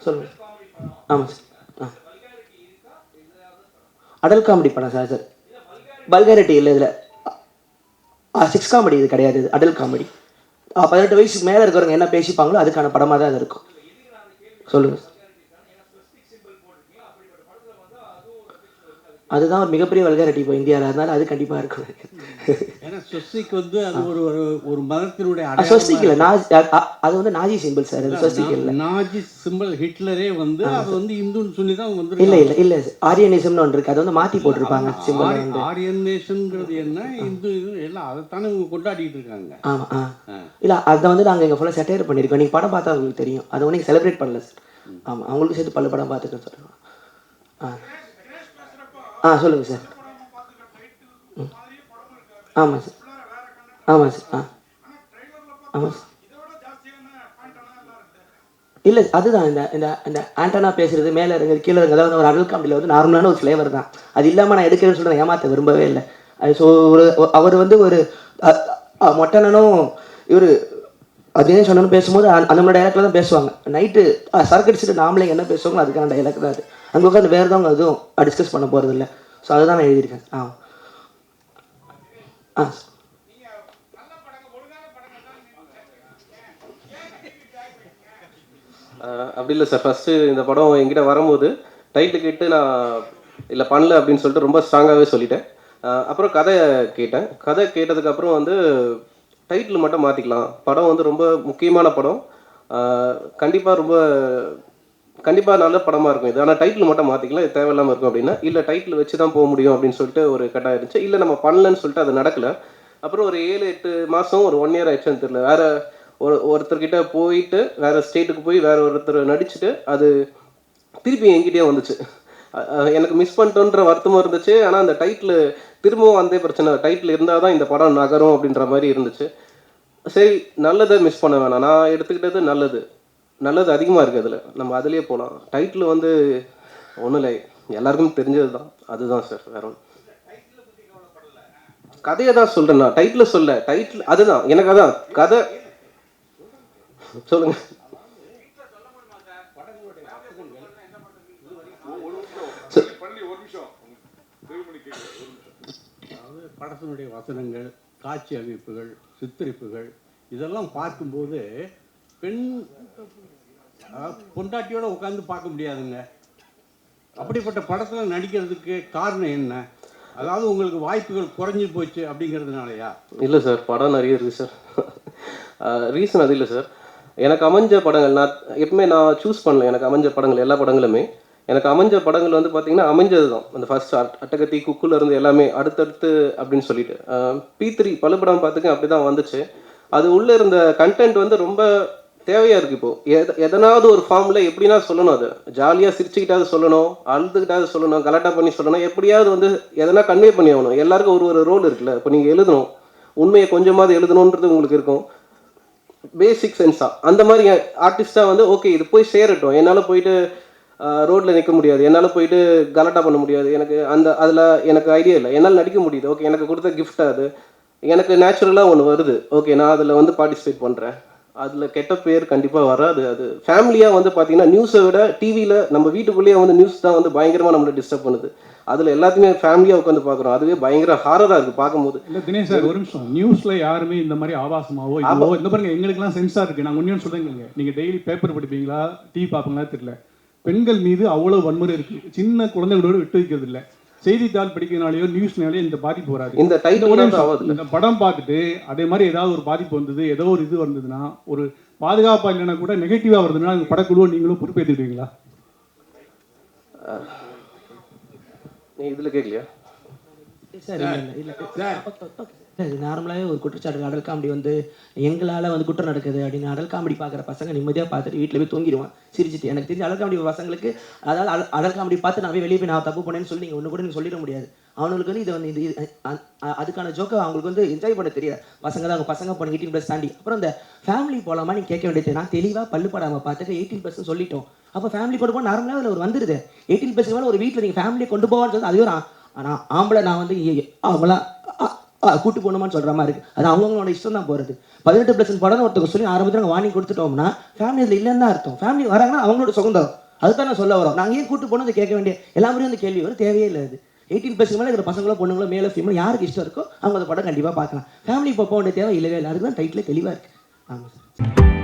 சொல்லுங்கள் ஆமாம் சார் ஆ. அடல் காமெடி படம் சார் சார். பல்காரிட்டி இல்லை இதில். சிக்ஸ் காமெடி இது கிடையாது இது அடல் காமெடி பதினெட்டு வயசுக்கு மேலே இருக்கிறவங்க என்ன பேசிப்பாங்களோ அதுக்கான படமாக தான் அது இருக்கும். சொல்லுங்கள் அதுதான் ஒரு மிகப்பெரிய வல்காரிட்டி இப்போ இந்தியாவில். அதனால அது கண்டிப்பாக இருக்கும். ஏன்னா வந்து அது ஒரு ஒரு மதத்தினுடைய இல்லை நாஜி அது வந்து நாஜி சிம்பிள் சார் அது இல்லை நாஜி சிம்பிள் ஹிட்லரே வந்து அது வந்து இந்துன்னு சொல்லி தான் இல்லை வந்து இல்லை இல்லை ஆரியனிசம்னு ஒன்று இருக்குது அது வந்து மாற்றி போட்டிருப்பாங்க சிம்பிள் வந்து. ஆரியன் நேஷன்ங்கிறது என்ன இந்து இது எல்லாம் அதைத்தானே இவங்க கொண்டாடிட்டு இருக்காங்க. ஆமாம் ஆ. இல்லை அதை வந்து நாங்கள் எங்கள் ஃபுல்லாக செட்டையர் பண்ணியிருக்கோம் நீங்கள் படம் பார்த்தா உங்களுக்கு தெரியும். அதை ஒன்றும் செலிப்ரேட் பண்ணல சார் ஆமாம் அவங்களுக்கு சேர்த்து பல படம் பார்த்துட்டு சொல்கிறோம் ஆ. ஆ சொல்லுங்கள் சார். ம். ஆமாம் சார். ஆமாம் சார். ஆ. ஆமாம் சார். இல்லை அதுதான். இந்த இந்த இந்த ஆண்டனா பேசுறது மேலே இறங்க கீழே இறங்க அதாவது ஒரு அடல் காமெடியில் வந்து நார்மலான ஒரு ஃப்ளேவர் தான். அது இல்லாமல் நான் எடுக்கிறேன்னு சொல்கிறேன் ஏமாற்ற விரும்பவே இல்லை. அது ஸோ ஒரு அவர் வந்து ஒரு மொட்டனனும் இவர் அதே சொன்னனும் பேசும்போது அந்த- அந்த மாதிரி டைலாக்ல தான் பேசுவாங்க. நைட்டு சரக்கு அடிச்சுட்டு நாமளே என்ன பேசுவாங்களோ அதுக்கான டைலாக் தான் அது. அங்கே உட்காந்து வேறு தான் எதுவும் டிஸ்கஸ் பண்ண போகிறது இல்லை ஸோ அதுதான் நான் எழுதியிருக்கேன். ஆ. ஆ. அப்படி இல்லை சார். ஃபஸ்ட்டு இந்த படம் என்கிட்ட வரும்போது டைட்டில் கேட்டு நான் இல்லை பண்ணல அப்படின்னு சொல்லிட்டு ரொம்ப ஸ்ட்ராங்காகவே சொல்லிட்டேன். அப்புறம் கதை கேட்டேன். கதை கேட்டதுக்கப்புறம் வந்து டைட்டில் மட்டும் மாற்றிக்கலாம் படம் வந்து ரொம்ப முக்கியமான படம். கண்டிப்பாக ரொம்ப கண்டிப்பாக நல்ல படமாக இருக்கும் இது. ஆனால் டைட்டில் மட்டும் மாற்றிக்கலாம் இது தேவையில்லாமல் இருக்கும் அப்படின்னா இல்லை டைட்டில் வச்சு தான் போக முடியும் அப்படின்னு சொல்லிட்டு ஒரு கட்டாயம் இருந்துச்சு. இல்லை நம்ம பண்ணலன்னு சொல்லிட்டு அது நடக்கலை. அப்புறம் ஒரு ஏழு எட்டு மாதம் ஒரு ஒன் இயர் ஆயிடுச்சுன்னு தெரியல. வேறு ஒரு ஒருத்தர்கிட்ட போயிட்டு வேறு ஸ்டேட்டுக்கு போய் வேறு ஒருத்தர் நடிச்சுட்டு அது திருப்பி என்கிட்டயே வந்துச்சு. எனக்கு மிஸ் பண்ணிட்டோன்ற வருத்தமும் இருந்துச்சு. ஆனால் அந்த டைட்டில் திரும்பவும் அதே பிரச்சனை. டைட்டில் இருந்தால் தான் இந்த படம் நகரும் அப்படின்ற மாதிரி இருந்துச்சு. சரி நல்லதை மிஸ் பண்ண வேணாம். நான் எடுத்துக்கிட்டது நல்லது. நல்லது அதிகமாக இருக்குது அதில். நம்ம அதுலேயே போகலாம் டைட்டில் வந்து ஒன்றும் இல்லை. எல்லாருக்கும் தெரிஞ்சது தான். அதுதான் சார் வேற ஒன்றும் கதையை தான் சொல்கிறேன் நான். டைட்டில் சொல்ல. டைட்டில் அதுதான். எனக்கு அதான். கதை. சொல்லுங்க. அதாவது படத்தினுடைய வசனங்கள் காட்சி அமைப்புகள் சித்தரிப்புகள் இதெல்லாம் பார்க்கும்போது பெண் பொண்டாட்டியோட உட்காந்து பார்க்க முடியாதுங்க. அப்படிப்பட்ட படத்தில் நடிக்கிறதுக்கு காரணம் என்ன? அதாவது உங்களுக்கு வாய்ப்புகள் குறைஞ்சி போச்சு அப்படிங்கிறதுனாலயா? இல்லை சார் படம் நிறைய இருக்குது சார். ரீசன் அது இல்லை சார். எனக்கு அமைஞ்ச படங்கள் நான் எப்பவுமே நான் சூஸ் பண்ணல. எனக்கு அமைஞ்ச படங்கள் எல்லா படங்களுமே. எனக்கு அமைஞ்ச படங்கள் வந்து பார்த்தீங்கன்னா அமைஞ்சது தான் அந்த ஃபர்ஸ்ட் அட்டகத்தி குக்குல இருந்து எல்லாமே அடுத்தடுத்து அப்படின்னு சொல்லிட்டு. பி த்ரீ படம் பார்த்துக்க அப்படி தான் வந்துச்சு. அது உள்ளே இருந்த கண்டென்ட் வந்து ரொம்ப தேவையாக இருக்குது இப்போது எத எதனாவது ஒரு ஃபார்மில் எப்படின்னா சொல்லணும் அது. ஜாலியாக சிரிச்சுக்கிட்டாவது சொல்லணும் அழுதுகிட்டாவது சொல்லணும் கலாட்டா பண்ணி சொல்லணும் எப்படியாவது வந்து எதனா கன்வே பண்ணி ஆகணும். எல்லாருக்கும் ஒரு ஒரு ரோல் இருக்குல்ல. இப்போ நீங்கள் எழுதணும். உண்மையை கொஞ்சமாவது எழுதணுன்றது உங்களுக்கு இருக்கும். பேசிக் சென்ஸாக அந்த மாதிரி ஆர்டிஸ்டாக வந்து ஓகே இது போய் சேரட்டும். என்னால் போயிட்டு ரோட்டில் நிற்க முடியாது. என்னால் போயிட்டு கலாட்டா பண்ண முடியாது. எனக்கு அந்த அதில் எனக்கு ஐடியா இல்லை. என்னால் நடிக்க முடியுது. ஓகே எனக்கு கொடுத்த கிஃப்ட் அது. எனக்கு நேச்சுரலாக ஒன்று வருது. ஓகே நான் அதில் வந்து பார்ட்டிசிபேட் பண்ணுறேன் அதில் கெட்ட பேர் கண்டிப்பாக வராது. அது ஃபேமிலியாக வந்து பார்த்தீங்கன்னா நியூஸை விட டிவியில் நம்ம வீட்டுக்குள்ளேயே வந்து நியூஸ் தான் வந்து பயங்கரமாக நம்மளை டிஸ்டர்ப் பண்ணுது. அதில் எல்லாத்தையுமே ஃபேமிலியாக உட்காந்து பார்க்குறோம் அதுவே பயங்கர ஹாரராக இருக்குது பார்க்கும்போது இல்ல தினேஷ் சார் ஒரு நிமிஷம். நியூஸ்ல யாருமே இந்த மாதிரி ஆபாசமாவோ இதுவோ இந்த பாருங்க எங்களுக்கெல்லாம் சென்ஸா இருக்கு. நாங்க ஒன்னு சொல்றேங்க நீங்க டெய்லி பேப்பர் படிப்பீங்களா டிவி பாப்பீங்களா தெரியல. பெண்கள் மீது அவ்வளவு வன்முறை இருக்கு. சின்ன குழந்தைகளோட விட்டு வைக்கிறது இல்ல செய்தித்தாள் படிக்கிறதுனாலயோ நியூஸ்னாலயோ இந்த பாதிப்பு வராது. இந்த டைட்டில் படம் பார்த்துட்டு அதே மாதிரி ஏதாவது ஒரு பாதிப்பு வந்தது ஏதோ ஒரு இது வந்ததுன்னா ஒரு பாதுகாப்பா இல்லைன்னா கூட நெகட்டிவா வருதுன்னா அந்த படக்குழுவை நீங்களும் பொறுப்பேற்றுடுவீங்களா நீ இதில் கேட்கலையா சார் இல்லை இல்லை இல்லை. நார்மலாகவே ஒரு குற்றச்சாட்டு அடல் காமெடி வந்து எங்களால் வந்து குற்றம் நடக்குது அப்படின்னு அடல் காமெடி பார்க்குற பசங்க நிம்மதியாக பார்த்துட்டு வீட்டில் போய் தூங்கிடுவான். சிரிச்சிட்டு எனக்கு தெரிஞ்ச அடல் காமெடி பசங்களுக்கு அதாவது அடல் காமெடி பார்த்து நான் போய் வெளியே போய் நான் தப்பு பண்ணேன்னு சொல்லி நீங்கள் ஒன்று கூட நீங்கள் சொல்லிட முடியாது. அவனுக்கு வந்து இது வந்து இது இது- அதுக்கான ஜோக்கை அவங்களுக்கு வந்து என்ஜாய் பண்ண தெரியாது. பசங்க தான் அவங்க பசங்க பண்ண எயிட்டீன் ப்ளஸ் தாண்டி. அப்புறம் இந்த ஃபேமிலி போகலாமா நீங்கள் கேட்க வேண்டியது நான் தெளிவாக பல்லு படாமல் பார்த்துட்டு எயிட்டீன் ப்ளஸ் சொல்லிட்டோம். அப்போ ஃபேமிலி கொண்டு போக நார்மலாக அதில் ஒரு வந்துருது. எயிட்டீன் ப்ளஸ் மேலே ஒரு வீட்டில் நீங்கள் ஃபேமிலியை கொண்டு போவான்னு சொல்லி அதுவே ஒரு ஆம்பளை நான் வந்து அவங்களாம் கூட்டு போகணுமான்னு சொல்கிற மாதிரி இருக்குது அது அவங்கவுங்களோட இஷ்டம் தான் போகிறது பதினெட்டு ப்ளஸ் படம் ஒருத்தவங்க சொல்லி ஆரம்பத்தில் நாங்கள் வாங்கி கொடுத்துட்டோம்னா ஃபேமிலி இதில் இல்லைன்னு தான் அர்த்தம். ஃபேமிலி வராங்கன்னா அவங்களோட சுதந்திரம் அதுதான் நான் சொல்ல வரோம். நாங்கள் ஏன் கூட்டு போகணும் கேட்க வேண்டிய எல்லாமே வந்து அந்த கேள்வி வரும் தேவையே இல்லை அது. எயிட்டீன் ப்ளஸ் மேலே இருக்கிற பசங்களோ பொண்ணுங்களோ மேலே ஃபீமேல் யாருக்கு இஷ்டம் இருக்கோ அவங்க அந்த படம் கண்டிப்பாக பார்க்கலாம். ஃபேமிலி போக வேண்டிய தேவை இல்லவே இல்லை. அதுக்கு தான் டைட்டில் தெளிவாக இருக்குது ஆமாம் சார்